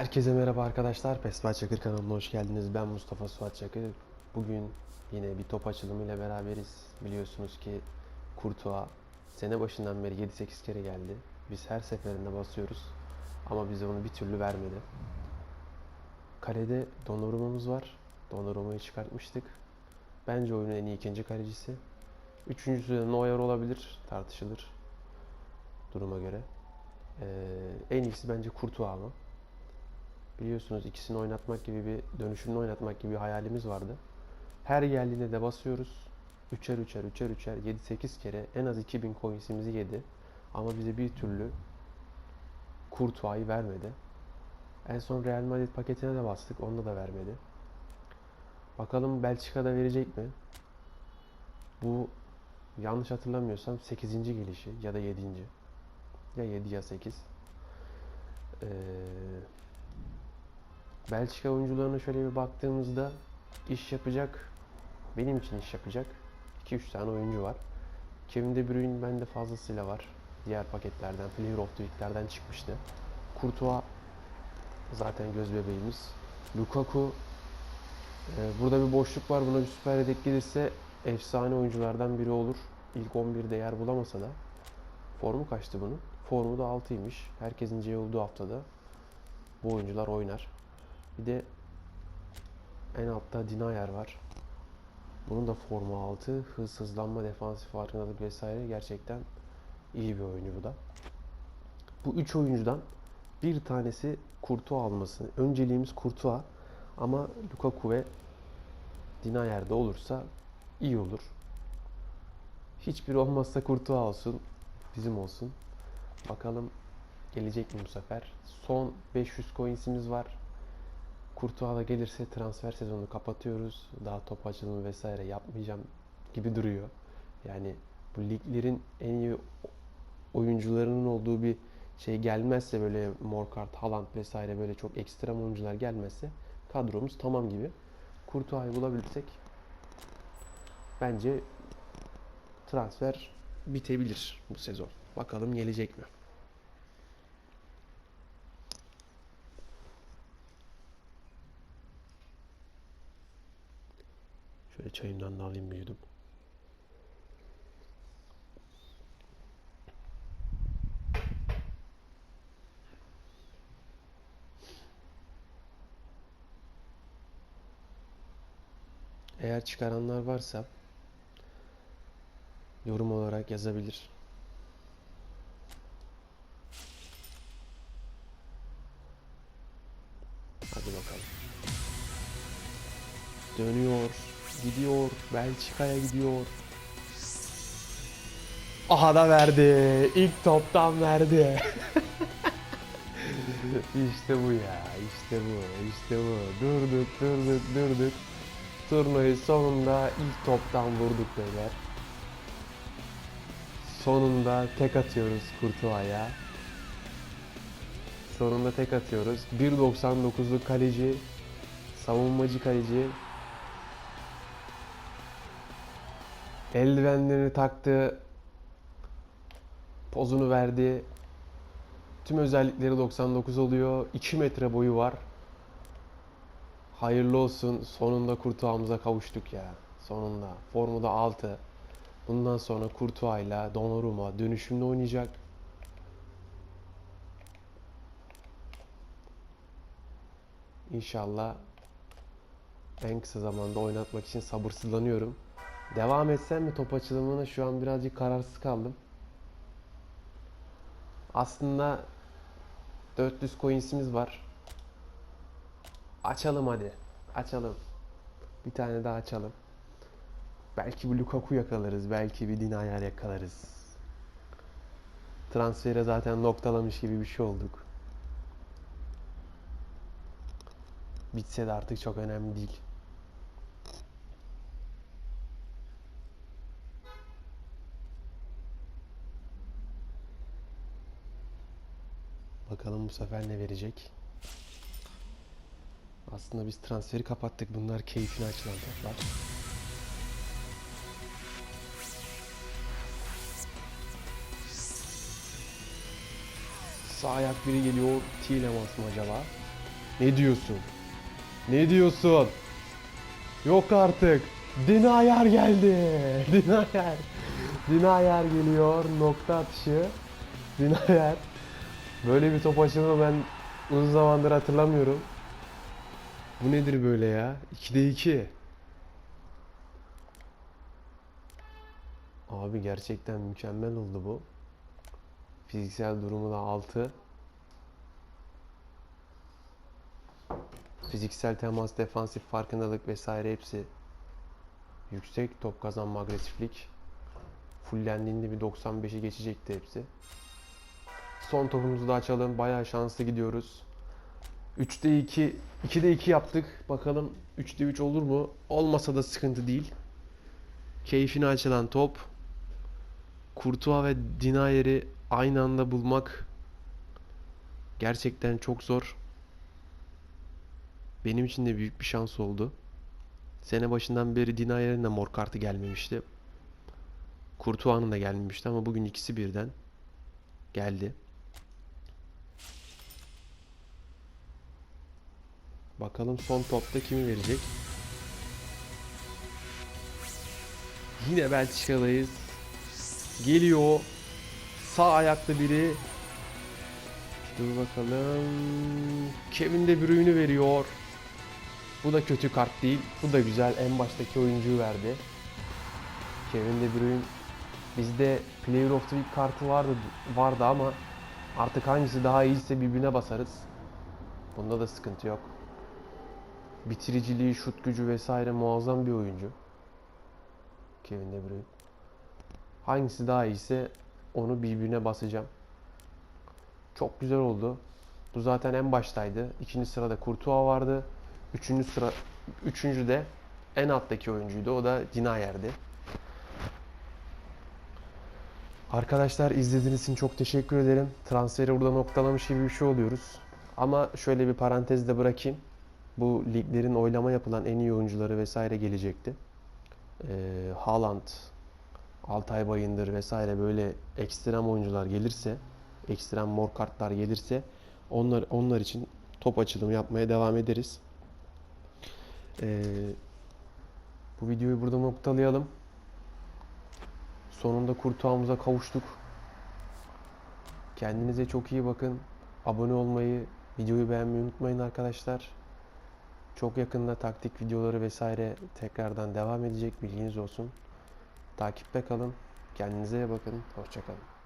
Herkese merhaba arkadaşlar. Pesbel Çakır kanalına hoş geldiniz. Ben Mustafa Suat Çakır. Bugün yine bir top açılımıyla beraberiz. Biliyorsunuz ki Kurtuğa sene başından beri 7-8 kere geldi. Biz her seferinde basıyoruz. Ama bize onu bir türlü vermedi. Kalede Donnarumma'mız var. Donnarumma'yı çıkartmıştık. Bence oyunun en iyi ikinci kalecisi. Üçüncüsü de Neuer olabilir. Tartışılır. Duruma göre. Ee, en iyisi bence Kurtuğa ama. Biliyorsunuz ikisini oynatmak gibi bir dönüşümlü oynatmak gibi bir hayalimiz vardı. Her geldiğinde de basıyoruz. Üçer üçer üçer üçer 7-8 kere en az 2000 coinsimizi yedi. Ama bize bir türlü Kurtuğa'yı vermedi. En son Real Madrid paketine de bastık. Onda da vermedi. Bakalım Belçika'da verecek mi? Bu yanlış hatırlamıyorsam 8. gelişi ya da 7. Ya 7 ya 8. Ee, Belçika oyuncularına şöyle bir baktığımızda iş yapacak, benim için iş yapacak 2-3 tane oyuncu var. Kevin De Bruyne bende fazlasıyla var. Diğer paketlerden, Player of the Week'lerden çıkmıştı. Courtois zaten göz bebeğimiz. Lukaku e, burada bir boşluk var. Buna bir süper yedek gelirse efsane oyunculardan biri olur. İlk 11'de yer bulamasa da. Formu kaçtı bunun? Formu da 6'ymış. Herkesin C olduğu haftada bu oyuncular oynar. Bir de en altta Dinayer var. Bunun da formu 6. Hız, hızlanma, defansif farkındalık vesaire gerçekten iyi bir oyuncu bu da. Bu üç oyuncudan bir tanesi Kurtuğa alması. Önceliğimiz Kurtuğa ama Lukaku ve Dinayer de olursa iyi olur. Hiçbiri olmazsa Kurtuğa olsun. Bizim olsun. Bakalım gelecek mi bu sefer? Son 500 coinsimiz var. Kurtuğa da gelirse transfer sezonunu kapatıyoruz. Daha top açılımı vesaire yapmayacağım gibi duruyor. Yani bu liglerin en iyi oyuncularının olduğu bir şey gelmezse böyle Morkart, Haaland vesaire böyle çok ekstrem oyuncular gelmezse kadromuz tamam gibi. Kurtuğa'yı bulabilirsek bence transfer bitebilir bu sezon. Bakalım gelecek mi? Şöyle çayımdan da alayım bir yudum. Eğer çıkaranlar varsa yorum olarak yazabilir. Hadi bakalım. Dönüyor, gidiyor, Belçika'ya gidiyor. Aha da verdi. İlk toptan verdi. işte bu ya, işte bu, işte bu. Durduk, durduk, durduk. Turnayı sonunda ilk toptan vurduk beyler. Sonunda tek atıyoruz Kurtuva'ya. Sonunda tek atıyoruz. 1.99'luk kaleci, savunmacı kaleci. Eldivenlerini taktı. Pozunu verdi. Tüm özellikleri 99 oluyor. 2 metre boyu var. Hayırlı olsun. Sonunda Kurtuğa'mıza kavuştuk ya. Sonunda. Formu da 6. Bundan sonra Kurtuğa ile Donnarumma dönüşümlü oynayacak. İnşallah en kısa zamanda oynatmak için sabırsızlanıyorum. Devam etsem mi top açılımına şu an birazcık kararsız kaldım. Aslında 400 coinsimiz var. Açalım hadi. Açalım. Bir tane daha açalım. Belki bir Lukaku yakalarız. Belki bir Dinayer yakalarız. Transfere zaten noktalamış gibi bir şey olduk. Bitse de artık çok önemli değil. Bakalım bu sefer ne verecek. Aslında biz transferi kapattık. Bunlar keyfine açılan toplar. Sağ ayak biri geliyor. Tielemans mı acaba? Ne diyorsun? Ne diyorsun? Yok artık. Dinayer geldi. Dinayer. Dinayer geliyor. Nokta atışı. Dinayer. Böyle bir top açımı ben uzun zamandır hatırlamıyorum. Bu nedir böyle ya? 2'de 2. Abi gerçekten mükemmel oldu bu. Fiziksel durumu da 6. Fiziksel temas, defansif farkındalık vesaire hepsi yüksek. Top kazanma, agresiflik. Fullendiğinde bir 95'i geçecekti hepsi. Son topumuzu da açalım. Bayağı şanslı gidiyoruz. 3'te 2, 2'de 2 yaptık. Bakalım 3'te 3 olur mu? Olmasa da sıkıntı değil. Keyfini açılan top. Kurtuğa ve Dinayer'i aynı anda bulmak gerçekten çok zor. Benim için de büyük bir şans oldu. Sene başından beri Dinayer'in de mor kartı gelmemişti. Kurtuğa'nın da gelmemişti ama bugün ikisi birden geldi. Bakalım son topta kimi verecek? Yine Belçika'dayız. Geliyor. Sağ ayaklı biri. Dur bakalım. Kevin De Bruyne'ü veriyor. Bu da kötü kart değil. Bu da güzel. En baştaki oyuncuyu verdi. Kevin De Bruyne bizde Player of the Week kartı vardı vardı ama artık hangisi daha iyiyse birbirine basarız. Bunda da sıkıntı yok. Bitiriciliği, şut gücü vesaire muazzam bir oyuncu. Kevin De Bruyne. Hangisi daha iyiyse onu birbirine basacağım. Çok güzel oldu. Bu zaten en baştaydı. İkinci sırada Courtois vardı. Üçüncü sıra üçüncü de en alttaki oyuncuydu. O da Dinayer'di. Arkadaşlar izlediğiniz için çok teşekkür ederim. Transferi burada noktalamış gibi bir şey oluyoruz. Ama şöyle bir parantezde bırakayım. Bu liglerin oylama yapılan en iyi oyuncuları vesaire gelecekti. Ee, Haaland, Altay Bayındır vesaire böyle ekstrem oyuncular gelirse, ekstrem mor kartlar gelirse onlar onlar için top açılımı yapmaya devam ederiz. Ee, bu videoyu burada noktalayalım. Sonunda kurtağımıza kavuştuk. Kendinize çok iyi bakın. Abone olmayı, videoyu beğenmeyi unutmayın arkadaşlar. Çok yakında taktik videoları vesaire tekrardan devam edecek bilginiz olsun. Takipte kalın. Kendinize bakın. Hoşçakalın.